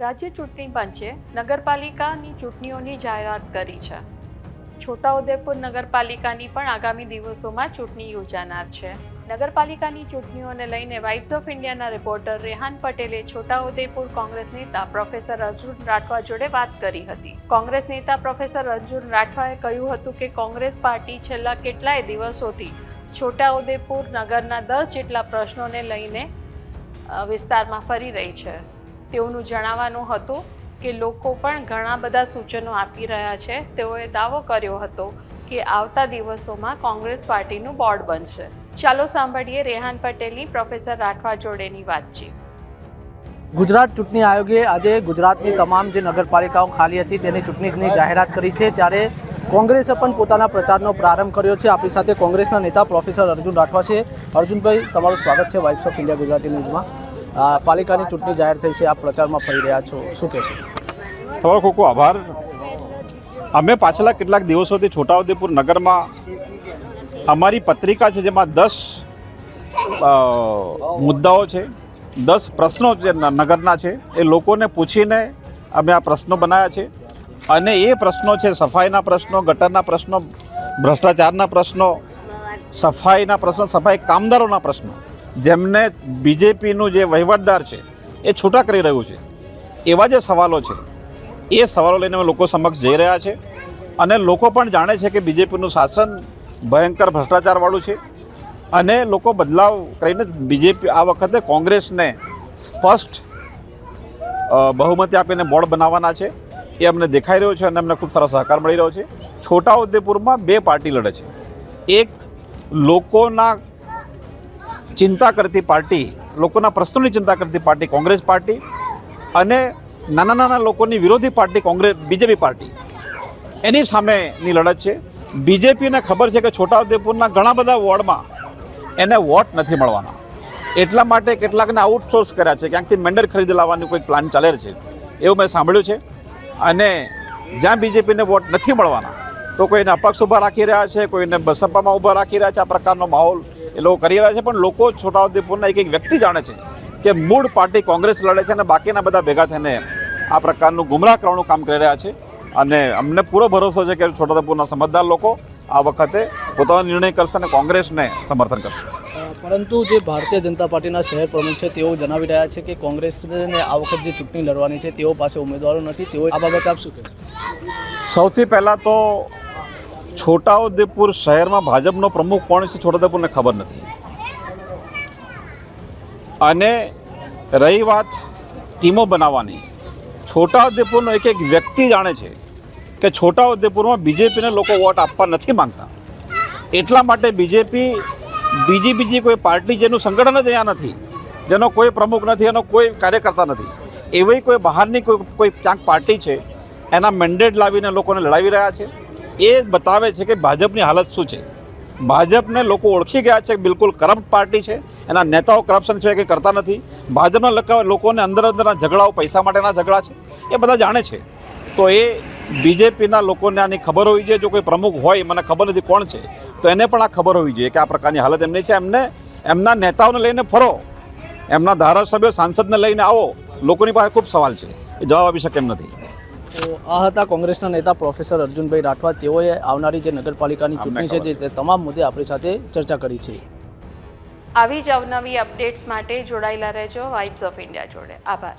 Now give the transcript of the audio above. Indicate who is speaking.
Speaker 1: રાજ્ય ચૂંટણી પંચે નગરપાલિકાની ચૂંટણીઓની જાહેરાત કરી છે. છોટાઉદેપુર નગરપાલિકાની પણ આગામી દિવસોમાં ચૂંટણી યોજાનાર છે. નગરપાલિકાની ચૂંટણીઓને લઈને વાઇબ્સ ઓફ ઇન્ડિયાના રિપોર્ટર રેહાન પટેલે છોટાઉદેપુર કોંગ્રેસ નેતા પ્રોફેસર અર્જુન રાઠવા જોડે વાત કરી હતી. કોંગ્રેસ નેતા પ્રોફેસર અર્જુન રાઠવાએ કહ્યું હતું કે કોંગ્રેસ પાર્ટી છેલ્લા કેટલાય દિવસોથી છોટાઉદેપુર નગરના દસ જેટલા પ્રશ્નોને લઈને વિસ્તારમાં ફરી રહી છે. તેઓનું જણાવવાનું હતું કે લોકો પણ ઘણા બધા સૂચનો આપી રહ્યા છે. તેઓએ દાવો કર્યો હતો કે આવતા દિવસોમાં કોંગ્રેસ પાર્ટીનું બોર્ડ બનશે. ચાલો સાંભળીએ રેહાન પટેલની, પ્રોફેસર રાઠવા જોડેની વાતચીત.
Speaker 2: ગુજરાત ચૂંટણી આયોગે આજે ગુજરાતની તમામ જે નગરપાલિકાઓ ખાલી હતી તેની ચૂંટણીની જાહેરાત કરી છે. ત્યારે કોંગ્રેસે પણ પોતાના પ્રચારનો પ્રારંભ કર્યો છે. આપણી સાથે કોંગ્રેસના નેતા પ્રોફેસર અર્જુન રાઠવા છે. અર્જુનભાઈ, તમારું સ્વાગત છે વાઇફ્સ ઓફ ઇન્ડિયા ગુજરાતી ન્યૂઝમાં. આ પાલિકાની ચૂંટણી જાહેર થઈ છે. આ પ્રચારમાં ફરી રહ્યા છો. શું કહેશો?
Speaker 3: તમારો ખૂબ ખૂબ આભાર. અમે પાછલા કેટલાક દિવસોથી છોટાઉદેપુર નગરમાં અમારી પત્રિકા છે, જેમાં દસ મુદ્દાઓ છે, દસ પ્રશ્નો જે નગરના છે, એ લોકોને પૂછીને અમે આ પ્રશ્નો બનાવ્યા છે. અને એ પ્રશ્નો છે, સફાઈના પ્રશ્નો, ગટરના પ્રશ્નો, ભ્રષ્ટાચારના પ્રશ્નો, સફાઈના પ્રશ્નો, સફાઈ કામદારોના પ્રશ્નો. જેમને બીજેપીનું જે વહીવટદાર છે, એ છૂટા કરી રહ્યું છે. એવા જે સવાલો છે, એ સવાલો લઈને લોકો સમક્ષ જઈ રહ્યા છે. અને લોકો પણ જાણે છે કે બીજેપીનું શાસન ભયંકર ભ્રષ્ટાચારવાળું છે. અને લોકો બદલાવ કરીને બીજેપી, આ વખતે કોંગ્રેસને સ્પષ્ટ બહુમતી આપીને બોર્ડ બનાવવાના છે. એ અમને દેખાઈ રહ્યો છે અને અમને ખૂબ સારો સહકાર મળી રહ્યો છે. છોટાઉદેપુરમાં બે પાર્ટી લડે છે. એક લોકોના ચિંતા કરતી પાર્ટી, લોકોના પ્રશ્નોની ચિંતા કરતી પાર્ટી કોંગ્રેસ પાર્ટી અને નાના નાના લોકોની વિરોધી પાર્ટી કોંગ્રેસ, બીજેપી પાર્ટી. એની સામેની લડત છે. બીજેપીને ખબર છે કે છોટાઉદેપુરના ઘણા બધા વોર્ડમાં એને વોટ નથી મળવાના. એટલા માટે કેટલાકને આઉટસોર્સ કર્યા છે. ક્યાંકથી મેન્ડર ખરીદી લાવવાની કોઈ પ્લાન ચાલે છે. એવું મેં સાંભળ્યું છે. અને જ્યાં બીજેપીને વોટ નથી મળવાના, તો કોઈને અપક્ષ ઊભા રાખી રહ્યા છે, કોઈને બસપામાં ઊભા રાખી રહ્યા છે. આ પ્રકારનો માહોલ એ લોકો કરી રહ્યા છે પણ લોકો છોટાઉદેપુરના એક એક વ્યક્તિ જાણે છે કે મૂળ પાર્ટી કોંગ્રેસ લડે છે અને બાકીના બધા ભેગા થઈને આ પ્રકારનું ગુમરાહ કરવાનું કામ કરી રહ્યા છે. અને અમને પૂરો ભરોસો છે કે છોટાઉદેપુરના સમજદાર લોકો આ વખતે પોતાનો નિર્ણય કરશે અને કોંગ્રેસને સમર્થન કરશે.
Speaker 2: પરંતુ જે ભારતીય જનતા પાર્ટીના શહેર પ્રમુખ છે તેઓ જણાવી રહ્યા છે કે કોંગ્રેસને આ વખત જે ચૂંટણી લડવાની છે તેઓ પાસે ઉમેદવારો નથી. તેઓ આ બાબત આપ શું કહેશો?
Speaker 3: સૌથી પહેલાં તો છોટાઉદેપુર શહેરમાં ભાજપનો પ્રમુખ કોણ છે છોટાઉદેપુરને ખબર નથી. અને રહી વાત ટીમો બનાવવાની. છોટાઉદેપુરનો એક એક વ્યક્તિ જાણે છે કે છોટાઉદેપુરમાં બીજેપીને લોકો વોટ આપવા નથી માંગતા. એટલા માટે બીજેપી બીજી બીજી કોઈ પાર્ટી જેનું સંગઠન જ અહીંયા નથી, જેનો કોઈ પ્રમુખ નથી, એનો કોઈ કાર્યકર્તા નથી. એવી કોઈ બહારની કોઈ કોઈ ક્યાંક પાર્ટી છે, એના મેન્ડેટ લાવીને લોકોને લડાવી રહ્યા છે. એ બતાવે છે કે ભાજપની હાલત શું છે? ભાજપને લોકો ઓળખી ગયા છે બિલકુલ કરપ્ટ પાર્ટી છે, એના નેતાઓ કરપ્શન છે કંઈ કરતા નથી? ભાજપના લકા, લોકોને અંદર અંદરના ઝઘડાઓ, પૈસા માટેના ઝઘડા છે, એ બધા જાણે છે. તો એ બીજેપીના લોકોને આની ખબર હોવી જોઈએ. જો કોઈ પ્રમુખ હોય, મને ખબર નથી કોણ છે, તો એને પણ આ ખબર હોવી જોઈએ કે આ પ્રકારની હાલત એમની છે. એમને, એમના નેતાઓને લઈને ફરો. એમના ધારાસભ્યો સાંસદને લઈને આવો. લોકોની પાસે ખૂબ સવાલ છે. એ જવાબ આપી શકે એમ નથી.
Speaker 2: તો આ હતા કોંગ્રેસના નેતા પ્રોફેસર અર્જુનભાઈ રાઠવા. તેઓએ આવનારી જે નગરપાલિકાની ચૂંટણી છે તે તમામ મુદ્દે આપણી સાથે ચર્ચા કરી છે.
Speaker 1: આવી જ અવનવી અપડેટ્સ માટે જોડાયેલા રહેજો વાઇબ્સ ઓફ ઇન્ડિયા જોડે. આભાર.